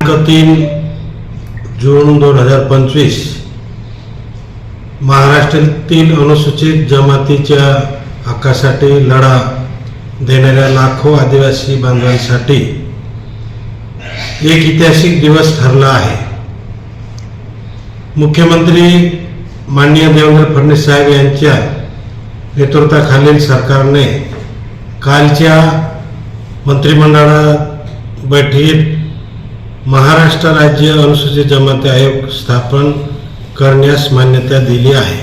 तीन जून दोन हजार पंचवीस महाराष्ट्रातील अनुसूचित जमातीच्या हक्कासाठी लढा देणाऱ्या लाखो आदिवासी बांधवांसाठी एक ऐतिहासिक दिवस ठरला आहे. मुख्यमंत्री माननीय देवेंद्र फडणवीस साहेब यांच्या नेतृत्वाखालील सरकारने कालच्या मंत्रिमंडळात बैठकीत महाराष्ट्र राज्य अनुसूचित जमाती आयोग स्थापन करण्यास मान्यता दिली आहे.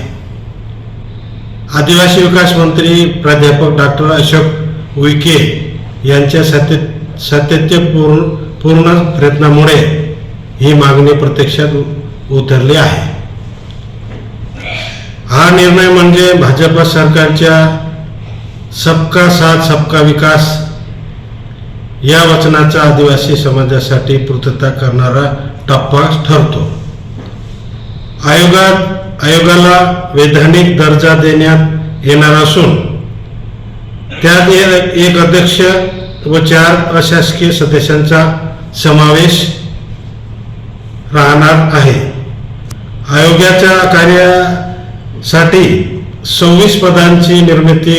आदिवासी विकास मंत्री प्राध्यापक डॉक्टर अशोक उईके यांच्या सातत्य सातत्यपूर्ण पूर्ण प्रयत्नामुळे ही मागणी प्रत्यक्षात उतरली आहे. हा निर्णय म्हणजे भाजप सरकारच्या सबका साथ सबका विकास या वचनाचा आदिवासी समाजासाठी पूर्तता करणारा टप्पा ठरतो. आयोगात आयोगाला वैधानिक दर्जा देण्यात येणार असून त्यात एक अध्यक्ष व चार प्रशासकीय सदस्यांचा समावेश राहणार आहे. आयोगाच्या कार्यासाठी सव्वीस पदांची निर्मिती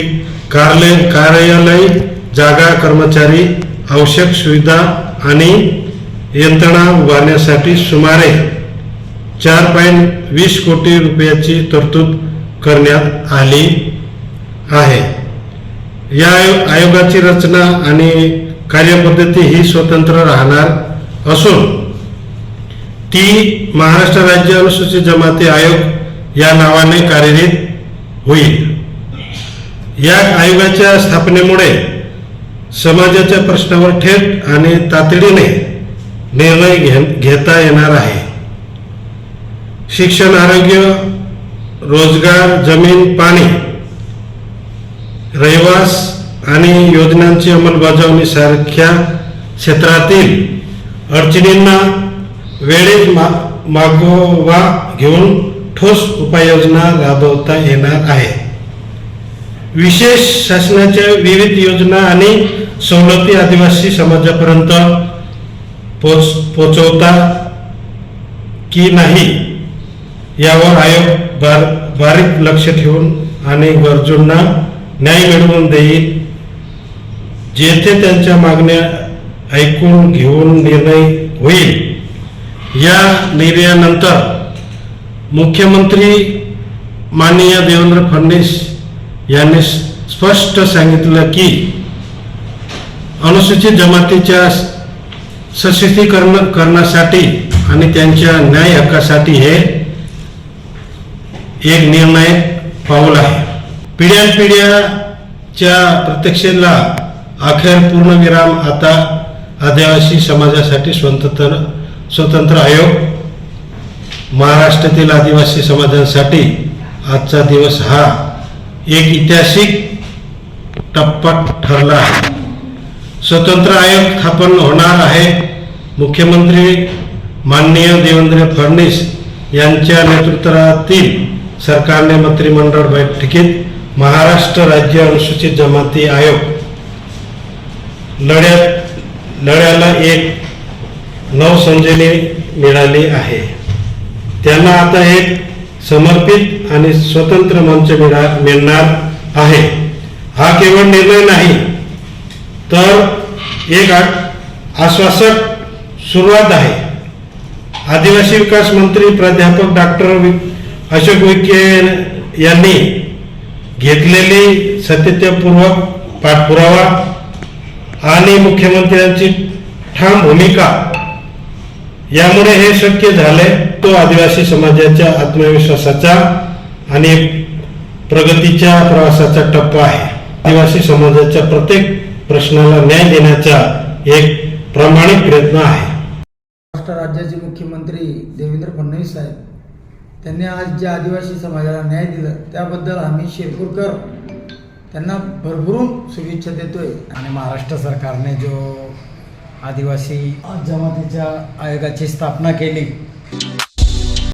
कार्यालय जागा कर्मचारी आवश्यक सुविधा आणि यंत्रणा उभारण्यासाठी सुमारे चार पॉईंट वीस कोटी रुपयाची तरतूद करण्यात आली आहे. या आयोगाची रचना आणि कार्यपद्धती ही स्वतंत्र राहणार असून ती महाराष्ट्र राज्य अनुसूचित जमाती आयोग या नावाने कार्यरत होईल. या आयोगाच्या स्थापनेमुळे समाजाच्या प्रश्नावर थेट आणि तातडीने निर्णय घे घेता येणार आहे. शिक्षण आरोग्य रोजगार जमीन पाणी रहिवास आणि योजनांची अंमलबजावणी सारख्या क्षेत्रातील अडचणींना वेळेत मा मागोवा घेऊन ठोस उपाययोजना राबवता येणार आहे. विशेष शासनाच्या विविध योजना आणि सवलती आदिवासी समाजापर्यंत पोच पोचवता की नाही यावर आयोग बार बारीक लक्ष ठेवून आणि गरजूंना न्याय मिळवून देईल. जेथे त्यांच्या मागण्या ऐकून घेऊन निर्णय होईल. या निर्णयानंतर मुख्यमंत्री माननीय देवेंद्र फडणवीस यांनी स्पष्ट सांगितलं की अनुसूचित जमातीच्या सशक्तीकरण करण्यासाठी आणि त्यांच्या न्याय हक्कासाठी हे एक निर्णय पाऊल आहे. पिढ्यानपिढ्याच्या प्रत्यक्षेला अखेर पूर्णविराम आता आदिवासी समाजासाठी स्वतंत्र स्वतंत्र आयोग. महाराष्ट्रातील आदिवासी समाजांसाठी आजचा दिवस हा एक ऐतिहासिक टप्पा ठरला आहे. स्वतंत्र आयोग स्थापन होणार आहे. मुख्यमंत्री माननीय देवेंद्र फडणवीस यांच्या नेतृत्वातील सरकारने मंत्रिमंडळ बैठकीत महाराष्ट्र राज्य अनुसूचित जमाती आयोग लढ्यात लढ्याला एक नवसंजीवनी मिळाली आहे. त्यांना आता एक समर्पित आणि स्वतंत्र मंच मिळा मिळणार आहे. हा केवळ निर्णय नाही तर एक आश्वासक सुरुवात आहे. आदिवासी विकास मंत्री प्राध्यापक डॉक्टर वि- अशोक विखे यांनी घेतलेली सातत्यपूर्वक पाठपुरावा आणि मुख्यमंत्र्यांची ठाम भूमिका यामुळे हे शक्य झाले. तो आदिवासी समाजाच्या आत्मविश्वासाचा आणि प्रगतीच्या प्रवासाचा टप्पा आहे. आदिवासी समाजाच्या प्रत्येक प्रश्नाला न्याय देण्याचा एक प्रामाणिक प्रयत्न आहे. महाराष्ट्र राज्याचे मुख्यमंत्री देवेंद्र फडणवीस साहेब त्यांनी आज ज्या आदिवासी समाजाला न्याय दिला त्याबद्दल आम्ही शिरपूरकर त्यांना भरभरून शुभेच्छा देतोय. आणि महाराष्ट्र सरकारने जो आदिवासी जमातीच्या आयोगाची स्थापना केली